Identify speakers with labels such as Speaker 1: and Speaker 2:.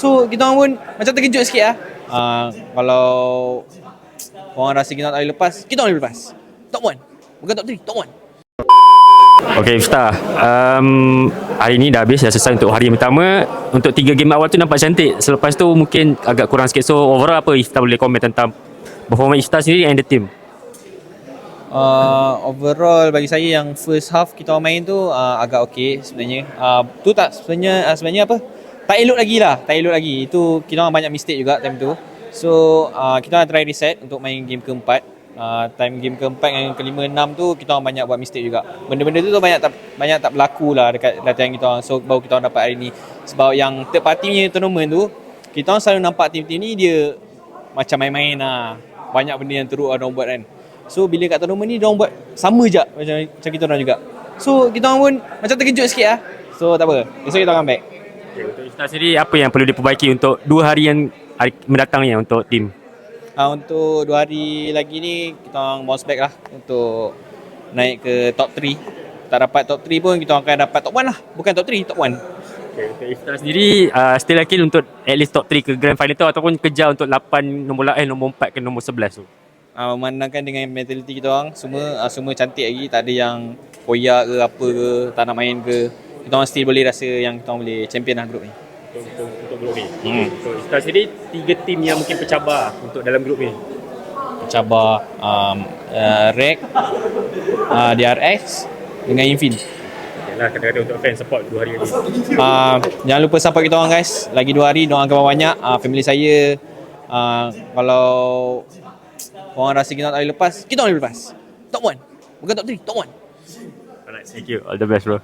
Speaker 1: So kita orang pun macam terkejut sikit lah. Uh, kalau orang rasa kita tak boleh lepas, kita orang boleh lepas. Top 1. Bukan top 3, top 1.
Speaker 2: Okay Ifta um, Hari ni dah habis Dah selesai untuk hari yang pertama Untuk tiga game awal tu nampak cantik Selepas tu mungkin agak kurang sikit So overall apa Ifta boleh komen tentang Performance Ifta sendiri and the team
Speaker 1: Uh, overall bagi saya yang first half kita main tu uh, agak okey sebenarnya. Uh, tu tak sebenarnya uh, sebenarnya apa? Tak elok lagi lah, tak elok lagi. Itu kita orang banyak mistake juga time tu. So uh, kita orang try reset untuk main game keempat. Uh, time game keempat dan kelima enam tu kita orang banyak buat mistake juga. Benda-benda tu tu banyak tak banyak tak berlaku lah dekat latihan kita orang. So baru kita orang dapat hari ni. Sebab yang third party punya tournament tu kita orang selalu nampak tim-tim ni dia macam main-main lah. Banyak benda yang teruk lah diorang buat kan. So bila kat tournament ni diorang buat sama je macam macam kita orang juga. So kita orang pun macam terkejut sikit lah. So tak apa. Besok kita akan back.
Speaker 2: Okay, Untuk Ifta sendiri Apa yang perlu diperbaiki Untuk dua hari yang hari mendatang ni Untuk team
Speaker 1: Uh, untuk dua hari lagi ni kita orang bounce back lah untuk naik ke top 3. Tak dapat top 3 pun kita orang akan dapat top 1 lah. Bukan top 3, top 1.
Speaker 2: okay, Untuk Ifta sendiri uh, Still yakin untuk At least top 3 ke grand final tu Ataupun kejar untuk 8 Nombor eh nombor 4 ke nombor 11 tu
Speaker 1: Uh, memandangkan dengan mentaliti kita orang semua uh, semua cantik lagi tak ada yang koyak ke apa ke tak nak main ke kita orang still boleh rasa yang kita orang boleh champion lah grup ni
Speaker 2: Untuk, untuk, untuk grup ni hmm. Untuk Ifta sendiri Tiga team yang mungkin bercabar Untuk dalam grup ni
Speaker 1: cabar um, uh, REC, uh, DRX dengan Infin.
Speaker 2: Okay lah kata-kata untuk fans support dua hari lagi
Speaker 1: Uh, jangan lupa support kita orang guys. Lagi dua hari doakan banyak. Uh, family saya uh, kalau orang rasa kita tak boleh lepas, kita orang boleh lepas. Top 1. Bukan top 3, top 1.
Speaker 2: Alright, thank you. All the best, bro.